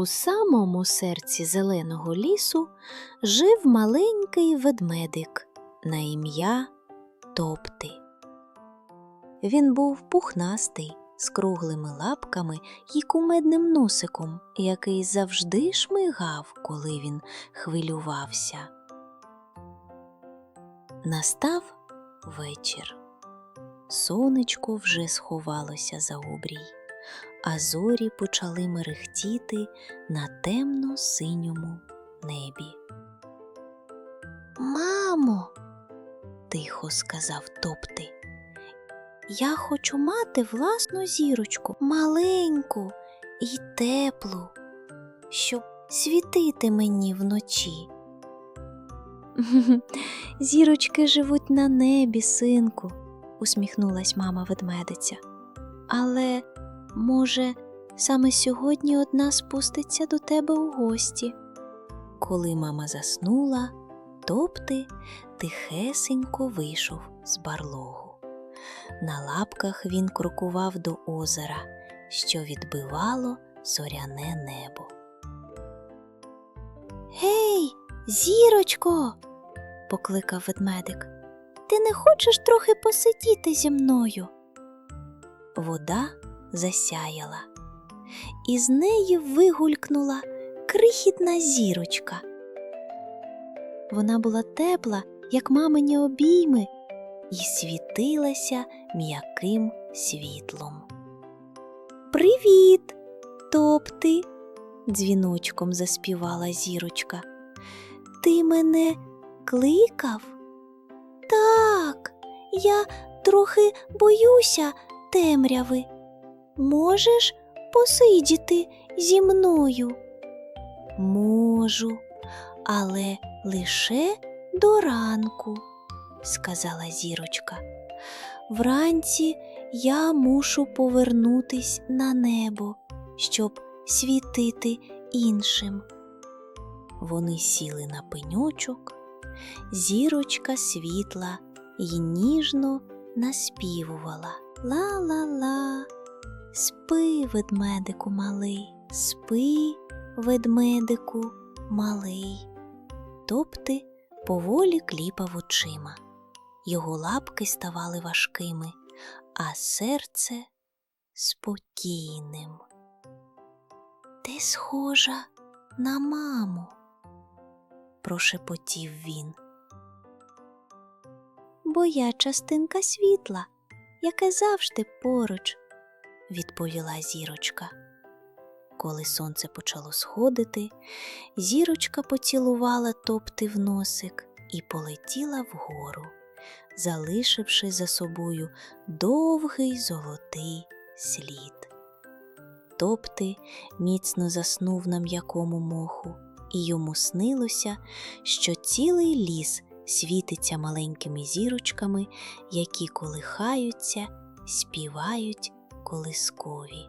У самому серці зеленого лісу жив маленький ведмедик на ім'я Топти. Він був пухнастий, з круглими лапками і кумедним носиком, який завжди шмигав, коли він хвилювався. Настав вечір. Сонечко вже сховалося за обрій, а зорі почали мерехтіти на темно-синьому небі. Мамо, тихо сказав Топти. Я хочу мати власну зірочку, маленьку і теплу, щоб світити мені вночі. Зірочки живуть на небі, синку, усміхнулась мама ведмедиця. Але, може, саме сьогодні одна спуститься до тебе у гості. Коли мама заснула, топти тихесенько вийшов з барлогу. На лапках він крокував до озера, що відбивало зоряне небо. Гей, зірочко, покликав ведмедик. Ти не хочеш трохи посидіти зі мною? Вода засяяла, і з неї вигулькнула крихітна зірочка. Вона була тепла, як мамині обійми, і світилася м'яким світлом. Привіт, топти, дзвіночком заспівала зірочка. Ти мене кликав? Так, я трохи боюся темряви. Можеш посидіти зі мною? Можу, але лише до ранку, сказала зірочка. Вранці я мушу повернутись на небо, щоб світити іншим. Вони сіли на пеньочок, зірочка світла й ніжно наспівувала ла-ла-ла. Спи, ведмедику малий, спи, ведмедику малий. Топти поволі кліпав очима. Його лапки ставали важкими, а серце спокійним. Ти схожа на маму, прошепотів він. Бо я частинка світла, яке завжди поруч, відповіла зірочка. Коли сонце почало сходити, зірочка поцілувала топти в носик і полетіла вгору, залишивши за собою довгий золотий слід. Топти міцно заснув на м'якому моху, і йому снилося, що цілий ліс світиться маленькими зірочками, які колихаються, співають колискові.